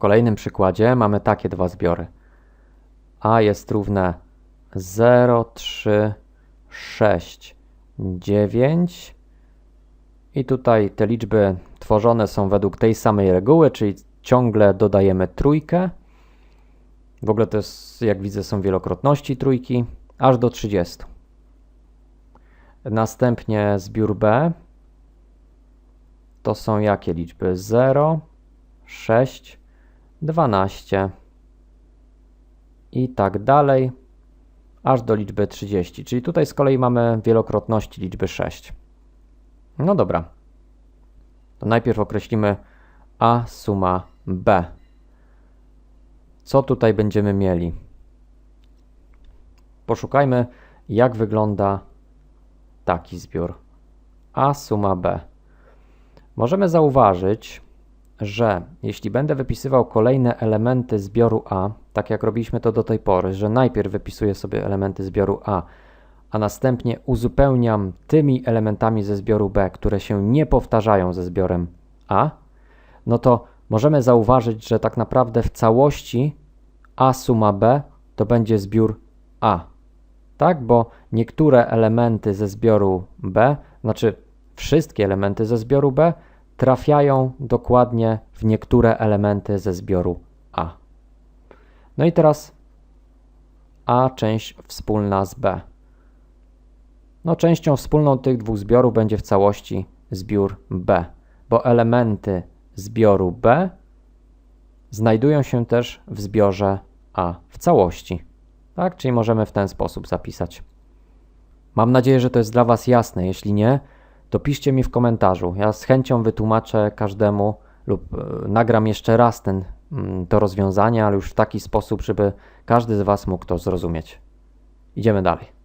kolejnym przykładzie mamy takie dwa zbiory. A jest równe 0, 3, 6, 9. I tutaj te liczby tworzone są według tej samej reguły, czyli ciągle dodajemy trójkę. W ogóle to jest, jak widzę, są wielokrotności trójki, aż do 30. Następnie zbiór B to są jakie liczby? 0, 6, 12 i tak dalej, aż do liczby 30. Czyli tutaj z kolei mamy wielokrotności liczby 6. No dobra. To najpierw określimy A suma B. Co tutaj będziemy mieli? Poszukajmy, jak wygląda taki zbiór. A suma B. Możemy zauważyć, że jeśli będę wypisywał kolejne elementy zbioru A, tak jak robiliśmy to do tej pory, że najpierw wypisuję sobie elementy zbioru A, a następnie uzupełniam tymi elementami ze zbioru B, które się nie powtarzają ze zbiorem A, no to możemy zauważyć, że tak naprawdę w całości A suma B to będzie zbiór A. Tak, bo niektóre elementy ze zbioru B, znaczy wszystkie elementy ze zbioru B, trafiają dokładnie w niektóre elementy ze zbioru A. No i teraz A część wspólna z B. No, częścią wspólną tych dwóch zbiorów będzie w całości zbiór B, bo elementy zbioru B znajdują się też w zbiorze A w całości. Tak, czyli możemy w ten sposób zapisać. Mam nadzieję, że to jest dla Was jasne. Jeśli nie, to piszcie mi w komentarzu. Ja z chęcią wytłumaczę każdemu lub e, nagram jeszcze raz ten, mm, to rozwiązanie, ale już w taki sposób, żeby każdy z Was mógł to zrozumieć. Idziemy dalej.